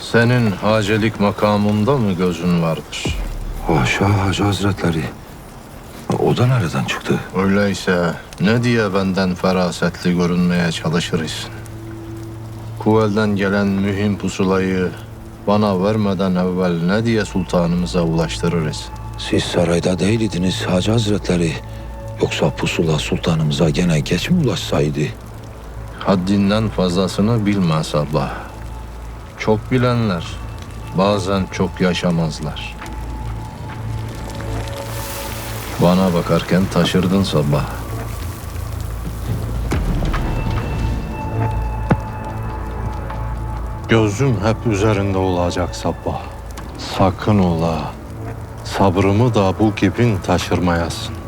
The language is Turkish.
Senin hacelik makamında mı gözün vardır? Haşa Hacı Hazretleri. O da nereden çıktı? Öyleyse ne diye benden ferasetli görünmeye çalışırsın? Kuvelden gelen mühim pusulayı bana vermeden evvel ne diye sultanımıza ulaştırırız? Siz sarayda değildiniz Hacı Hazretleri. Yoksa pusula sultanımıza gene geç mi ulaşsaydı? Haddinden fazlasını bilme sabah. Çok bilenler bazen çok yaşamazlar. Bana bakarken taşırdın sabah. Gözüm hep üzerinde olacak sabah. Sakın ola. Sabrımı da bu gibin taşırmayasın.